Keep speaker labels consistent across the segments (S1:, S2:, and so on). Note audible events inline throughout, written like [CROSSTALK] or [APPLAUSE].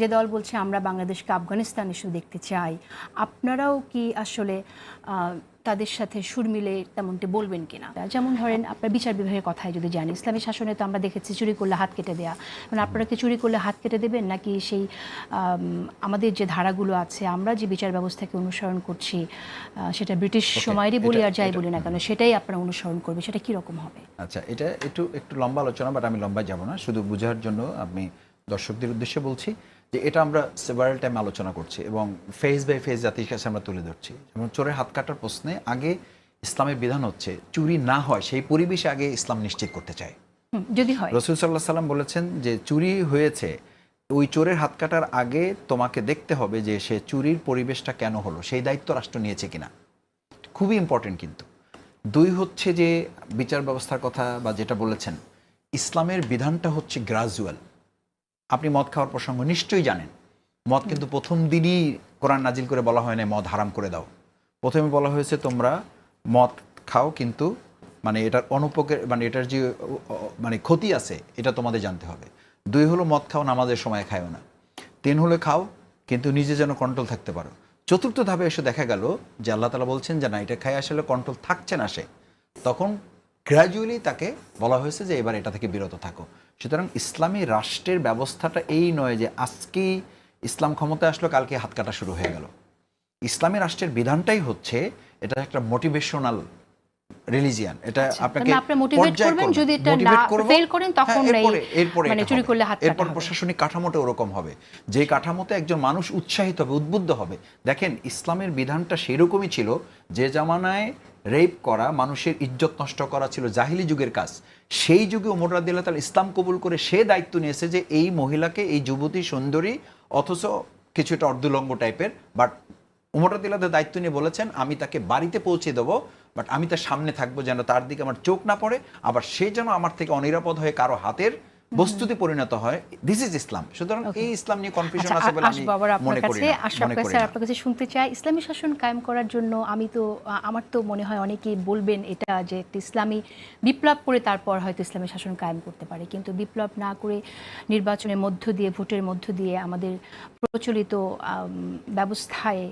S1: যে দল বলছে আমরা বাংলাদেশকে আফগানিস্তান ইস্যু দেখতে চাই। আপনারাও কি আসলে তাদের সাথে সুর মিলে তেমনটি বলবেন কিনা? যেমন ধরেন আপনার বিচার বিভাগের কথায় যদি জানি ইসলামী শাসনে তো আমরা দেখেছি চুরি করলে হাত কেটে দেয়া। মানে আপনারা কি চুরি করলে হাত কেটে দেবেন? নাকি সেই আমাদের যে ধারাগুলো আছে আমরা যে বিচার ব্যবস্থাকে অনুসরণ করছি সেটা ব্রিটিশ সময়েরই বলি আর যাই বলি না কেন সেটাই আপনারা অনুসরণ করবে সেটা কীরকম হবে?
S2: আচ্ছা এটা একটু একটু লম্বা আলোচনা বাট আমি লম্বায় যাব না। শুধু বোঝার জন্য আমি দর্শকদের উদ্দেশ্যে বলছি যে এটা আমরা সেভারাল টাইম আলোচনা করছি এবং ফেজ বাই ফেজ জাতির কাছে আমরা তুলে ধরছি। যেমন চোরের হাত কাটার প্রশ্নে আগে ইসলামের বিধান হচ্ছে চুরি না হয় সেই পরিবেশে আগে ইসলাম নিশ্চিত করতে চায়।
S1: যদি হয়।
S2: রসুল সাল্লাহ সাল্লাম বলেছেন যে চুরি হয়েছে ওই চোরের হাত কাটার আগে তোমাকে দেখতে হবে যে সে চুরির পরিবেশটা কেন হলো সেই দায়িত্ব রাষ্ট্র নিয়েছে কিনা। খুবই ইম্পর্টেন্ট কিন্তু। দুই হচ্ছে যে বিচার ব্যবস্থার কথা বা যেটা বলেছেন ইসলামের বিধানটা হচ্ছে গ্রাজুয়াল আপনি মদ খাওয়ার প্রসঙ্গ নিশ্চয়ই জানেন। মদ কিন্তু প্রথম দিনই কোরআন নাজিল করে বলা হয় না মদ হারাম করে দাও। প্রথমে বলা হয়েছে তোমরা মদ খাও কিন্তু মানে এটার অনুপকার মানে এটার যে মানে ক্ষতি আছে এটা তোমাদের জানতে হবে। দুই হলো মদ খাও নামাজের সময় খায়ও না। তিন হলো খাও কিন্তু নিজে যেন কন্ট্রোল থাকতে পারো। চতুর্থ ধাপে এসে দেখা গেল যে আল্লাহ তালা বলছেন যে না এটা খায় আসলে কন্ট্রোল থাকছে না সে। তখন গ্র্যাজুয়ালি তাকে বলা হয়েছে যে এবার এটা থেকে বিরত থাকো। সুতরাং ইসলামী রাষ্ট্রের ব্যবস্থাটা এই নয় যে আজকেই ইসলাম ক্ষমতায় আসলো কালকে হাত কাটা শুরু হয়ে গেল। ইসলামী রাষ্ট্রের বিধানটাই হচ্ছে এটা একটা মোটিভেশনাল রিলিজিয়ান এটা
S1: আচ্ছা,
S2: আপনাকে
S1: তার আপনি motivate
S2: পর্যায়
S1: করবেন, যদি এটা না-
S2: করব,
S1: করেন তখন
S2: হ্যাঁ, এরপরে-
S1: মানে চুরি করলে হাত
S2: এরপর প্রশাসনিক কাঠামোটা ওরকম হবে। যে কাঠামোতে একজন মানুষ উৎসাহিত হবে উদ্বুদ্ধ হবে। দেখেন ইসলামের বিধানটা সেরকমই ছিল যে জামানায় রেপ করা, মানুষের ইজ্জত নষ্ট করা ছিল জাহিলি যুগের কাজ। সেই যুগে উমর রাদিল্লাহ তাআলা ইসলাম কবুল করে সে দায়িত্ব নিয়েছে যে এই মহিলাকে, এই যুবতী, সুন্দরী, অথচ কিছুটা অর্ধলঙ্গ টাইপের বাট উমর রাদিল্লাহ দায়িত্ব নিয়ে বলেছেন, আমি তাকে বাড়িতে পৌঁছে দেবো বাট আমি তার সামনে থাকব যেন তার দিকে আমার চোখ না পড়ে, আবার সে যেন আমার থেকে অনিরাপদ হয়ে কারও হাতের বস্তুতে পরিণত হয় দিস ইজ ইসলাম সুতরাং এই ইসলাম নিয়ে কনফিউশন
S1: আচ্ছা
S2: আছে বলে আমি মনে করি না
S1: আশরাফ স্যার আপনার কাছে শুনতে চাই ইসলামী শাসন কায়েম করার জন্য আমি তো আমার তো মনে হয় অনেকেই বলবেন এটা যে ইসলামী বিপ্লব করে তারপর হয়তো ইসলামী শাসন কায়েম করতে পারে। কিন্তু বিপ্লব না করে নির্বাচনের মধ্য দিয়ে ভোটের মধ্য দিয়ে আমাদের প্রচলিত ব্যবস্থায়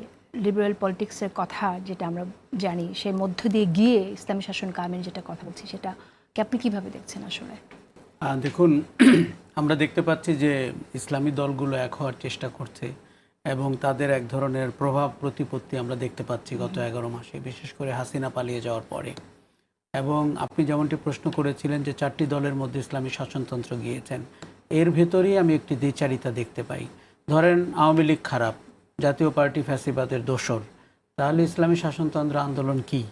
S1: লিবারেল পলিটিক্সের কথা যেটা আমরা জানি সেই মধ্য দিয়ে গিয়ে ইসলামী শাসন কায়েমের যেটা কথা বলছি সেটা আপনি কীভাবে দেখছেন আসলে?
S3: দেখুন [CLEARS THROAT] আমরা দেখতে পাচ্ছি যে ইসলামী দলগুলো এক হওয়ার চেষ্টা করছে এবং তাদের এক ধরনের প্রভাব প্রতিপত্তি আমরা দেখতে পাচ্ছি গত এগারো মাসে বিশেষ করে হাসিনা পালিয়ে যাওয়ার পরে। এবং আপনি যেমনটি প্রশ্ন করেছিলেন যে চারটি দলের মধ্যে ইসলামী শাসনতন্ত্র গিয়েছেন এর ভেতরেই আমি একটি দ্বিচারিতা দেখতে পাই। ধরেন আওয়ামী লীগ খারাপ জাতীয় পার্টি ফ্যাসিবাদের দোসর তাহলে ইসলামী শাসনতন্ত্র আন্দোলন কি?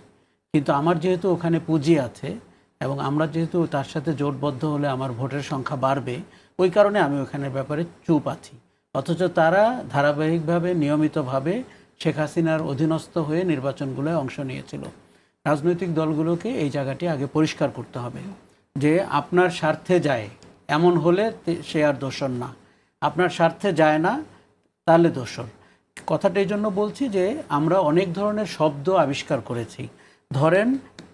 S3: কিন্তু আমার যেহেতু ওখানে পুঁজি আছে এবং আমরা যেহেতু তার সাথে জোটবদ্ধ হলে আমার ভোটের সংখ্যা বাড়বে, ওই কারণে আমি ওখানের ব্যাপারে চুপ আছি। অথচ তারা ধারাবাহিকভাবে, নিয়মিতভাবে শেখ হাসিনার অধীনস্থ হয়ে নির্বাচনগুলোয় অংশ নিয়েছিল। রাজনৈতিক দলগুলোকে এই জায়গাটি আগে পরিষ্কার করতে হবে যে আপনার স্বার্থে যায়, এমন হলে সে আর দোষর না। আপনার স্বার্থে যায় না, তাহলে দোষর। কথাটা এই জন্য বলছি যে আমরা অনেক ধরনের শব্দ আবিষ্কার করেছি। ধরেন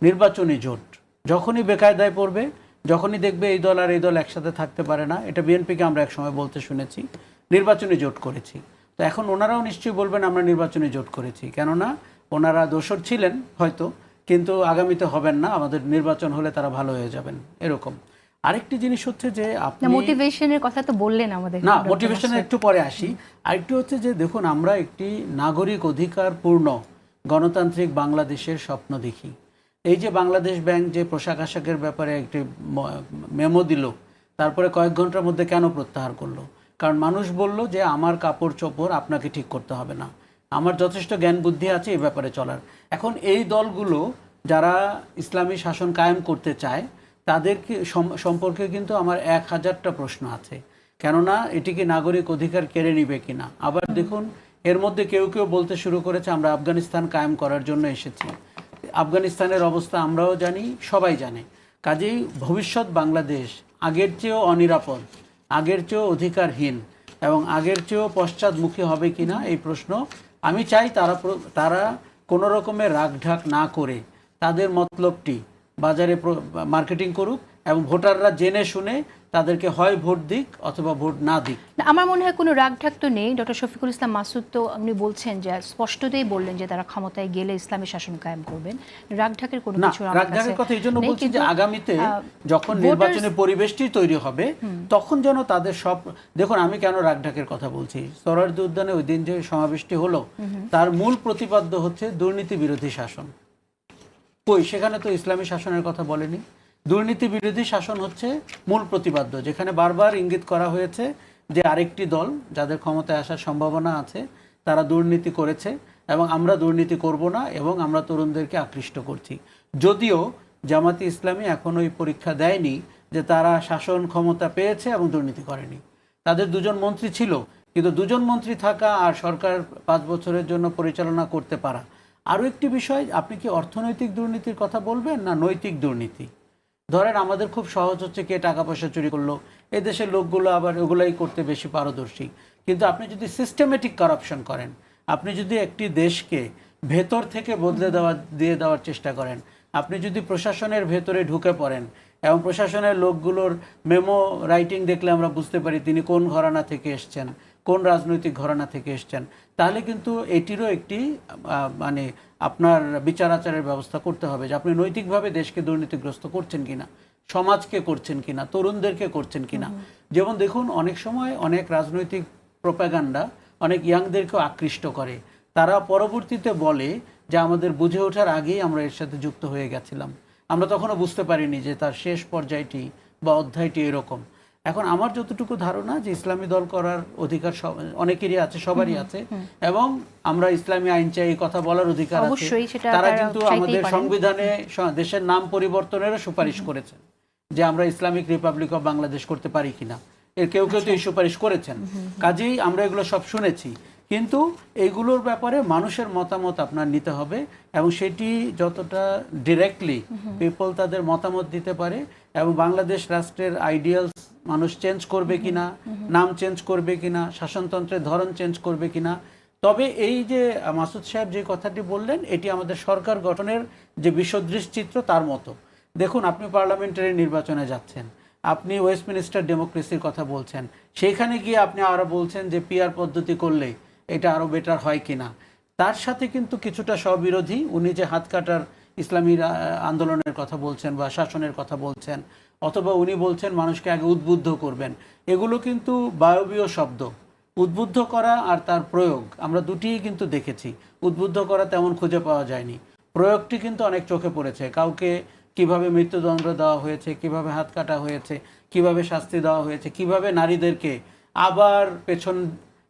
S3: নির্বাচনী জোট। যখনই বেকায়দায় পড়বে যখনই দেখবে এই দল আর এই দল একসাথে থাকতে পারে না এটা বিএনপিকে আমরা একসময় বলতে শুনেছি নির্বাচনী জোট করেছি। তো এখন ওনারাও নিশ্চয়ই বলবেন আমরা নির্বাচনী জোট করেছি। কেননা ওনারা দোষর ছিলেন হয়তো কিন্তু আগামীতে হবেন না আমাদের নির্বাচন হলে তারা ভালো হয়ে যাবেন এরকম। আরেকটি জিনিস হচ্ছে যে আপনি
S1: মোটিভেশনের কথা তো বললেন আমাদের
S3: না
S1: ডক্টর
S3: মোটিভেশনে
S1: মাসুদ।
S3: একটু পরে আসি। আরেকটি হচ্ছে যে দেখুন আমরা একটি নাগরিক অধিকার পূর্ণ গণতান্ত্রিক বাংলাদেশের স্বপ্ন দেখি। এই যে বাংলাদেশ ব্যাংক যে পোশাক আশাকের ব্যাপারে একটি মেমো দিল, তারপরে কয়েক ঘণ্টার মধ্যে কেন প্রত্যাহার করল? কারণ মানুষ বলল যে আমার কাপড় চোপড় আপনাকে ঠিক করতে হবে না। আমার যথেষ্ট জ্ঞান বুদ্ধি আছে এই ব্যাপারে চলার। এখন এই দলগুলো যারা ইসলামী শাসন কায়েম করতে চায়, তাদেরকে সম- সম্পর্কে কিন্তু আমার এক হাজারটা প্রশ্ন আছে। কেননা এটি কি নাগরিক অধিকার কেড়ে নিবে কিনা? আবার দেখুন, এর মধ্যে কেউ কেউ বলতে শুরু করেছে, আমরা আফগানিস্তান কায়েম করার জন্য এসেছি। আফগানিস্তানের অবস্থা আমরাও জানি, সবাই জানে। কাজেই ভবিষ্যৎ বাংলাদেশ আগের চেয়েও অনিরাপদ, আগের চেয়েও অধিকারহীন এবং আগের চেয়েও পশ্চাদমুখী হবে কি না এই প্রশ্ন আমি চাই তারা তারা কোনো রকমের রাগঢাক না করে তাদের মতলবটি বাজারে মার্কেটিং করুক এবং ভোটাররা জেনে শুনে তাদেরকে হয় ভোট দিক অথবা ভোট না দিক।
S1: আমার মনে হয় কোনো রাগ ঢাক তো নেই। ডক্টর শফিকুল ইসলাম মাসুদ তো আপনি বলছেন যে স্পষ্টতই বললেন যে তারা ক্ষমতায় গেলে ইসলামী শাসন কায়েম করবেন। রাগ ঢাকের কোনো কিছু আমার
S3: রাগঢাকের
S1: কাছে
S3: কথা এই জন্য বলছি যে আগামীতে যখন নির্বাচনের পরিবেশটি তৈরি হবে তখন যেন তাদের সব দেখুন আমি কেন রাগঢাকের কথা বলছি? সরারদি উদ্যানে ওই দিন যে সমাবেশটি হলো তার মূল প্রতিপাদ্য হচ্ছে দুর্নীতি বিরোধী শাসন। কই? সেখানে তো ইসলামী শাসনের কথা বলেনি। দুর্নীতি বিরোধী শাসন হচ্ছে মূল প্রতিপাদ্য যেখানে বারবার ইঙ্গিত করা হয়েছে যে আরেকটি দল যাদের ক্ষমতায় আসার সম্ভাবনা আছে, তারা দুর্নীতি করেছে এবং আমরা দুর্নীতি করব না এবং আমরা তরুণদেরকে আকৃষ্ট করছি। যদিও জামাতি ইসলামী এখন ওই পরীক্ষা দেয়নি যে তারা শাসন ক্ষমতা পেয়েছে এবং দুর্নীতি করেনি। তাদের দুজন মন্ত্রী ছিল, কিন্তু দুজন মন্ত্রী থাকা আর সরকার পাঁচ বছরের জন্য পরিচালনা করতে পারা। আরও একটি বিষয়, আপনি কি অর্থনৈতিক দুর্নীতির কথা বলবেন না নৈতিক দুর্নীতি? ধরেন আমাদের খুব সহজ হচ্ছে কে টাকা পয়সা চুরি করল। এই দেশের লোকগুলো আবার ওগুলাই করতে বেশি পারদর্শী। কিন্তু আপনি যদি সিস্টেমেটিক কারাপশন করেন, আপনি যদি একটি দেশকে ভেতর থেকে বদলে দেওয়া, দিয়ে দেওয়ার চেষ্টা করেন, আপনি যদি প্রশাসনের ভেতরে ঢুকে পড়েন এবং প্রশাসনের লোকগুলোর মেমো রাইটিং দেখলে আমরা বুঝতে পারি তিনি কোন ঘরানা থেকে এসছেন, কোন রাজনৈতিক ঘরানা থেকে এসছেন, তাহলে কিন্তু এটিরও একটি মানে আপনার বিচার আচারের ব্যবস্থা করতে হবে যে আপনি নৈতিকভাবে দেশকে দুর্নীতিগ্রস্ত করছেন কিনা সমাজকে করছেন কিনা তরুণদেরকে করছেন কিনা। যেমন দেখুন অনেক সময় অনেক রাজনৈতিক প্রোপাগান্ডা অনেক ইয়াংদেরকেও আকৃষ্ট করে। তারা পরবর্তীতে বলে যে আমাদের বুঝে ওঠার আগেই আমরা এর সাথে যুক্ত হয়ে গেছিলাম। আমরা তখনও বুঝতে পারিনি যে তার শেষ পর্যায়টি বা অধ্যায়টি এরকম। এখন আমার যতটুকু ধারণা যে ইসলামী দল করার অধিকার অনেকেরই আছে সবারই আছে। এবং আমরা ইসলামী আইন চাই এই কথা বলার অধিকার আছে। তারা কিন্তু আমাদের সংবিধানে দেশের নাম পরিবর্তনের সুপারিশ করেছেন যে আমরা ইসলামিক রিপাবলিক অফ বাংলাদেশ করতে পারি কিনা। এর কেউ কেউ তো এই সুপারিশ করেছেন। কাজেই আমরা এগুলো সব শুনেছি। কিন্তু এইগুলোর ব্যাপারে মানুষের মতামত আপনার নিতে হবে এবং সেটি যতটা ডিরেক্টলি পিপল তাদের মতামত দিতে পারে এবং বাংলাদেশ রাষ্ট্রের আইডিয়ালস মানুষ চেঞ্জ করবে কিনা নাম চেঞ্জ করবে কিনা শাসনতন্ত্রের ধরন চেঞ্জ করবে কিনা। তবে এই যে মাসুদ সাহেব যে কথাটি বললেন এটি আমাদের সরকার গঠনের যে বিসদৃশ চিত্র তার মতো। দেখুন আপনি পার্লামেন্টারি নির্বাচনে যাচ্ছেন আপনি ওয়েস্টমিনিস্টার ডেমোক্রেসির কথা বলছেন সেইখানে গিয়ে আপনি আরও বলছেন যে পিআর পদ্ধতি করলে এটা আরও বেটার হয় কিনা। তার সাথে কিন্তু কিছুটা স্ববিরোধী, উনি যে হাত কাটার ইসলামী আন্দোলনের কথা বলছেন বা শাসনের কথা বলছেন, অথবা উনি বলছেন মানুষকে আগে উদ্বুদ্ধ করবেন, এগুলো কিন্তু বায়বীয় শব্দ। উদ্বুদ্ধ করা আর তার প্রয়োগ, আমরা দুটিই কিন্তু দেখেছি। উদ্বুদ্ধ করা তেমন খুঁজে পাওয়া যায়নি। প্রয়োগটি কিন্তু অনেক চোখে পড়েছে। কাউকে কীভাবে মৃত্যুদণ্ড দেওয়া হয়েছে, কীভাবে হাত কাটা হয়েছে, কীভাবে শাস্তি দেওয়া হয়েছে, কীভাবে নারীদেরকে আবার পেছন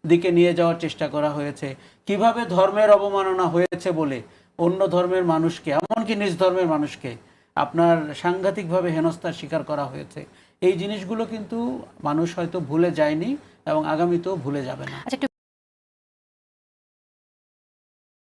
S3: দিকে নিয়ে যাওয়ার চেষ্টা করা হয়েছে। কীভাবে ধর্মের অবমাননা হয়েছে বলে অন্য ধর্মের মানুষকে, এমনকি নিজ ধর্মের মানুষকে আপনার সাংঘাতিকভাবে হেনস্থার শিকার করা হয়েছে। এই জিনিসগুলো কিন্তু মানুষ হয়তো ভুলে যায়নি এবং আগামীতেও ভুলে যাবে না।
S1: আচ্ছা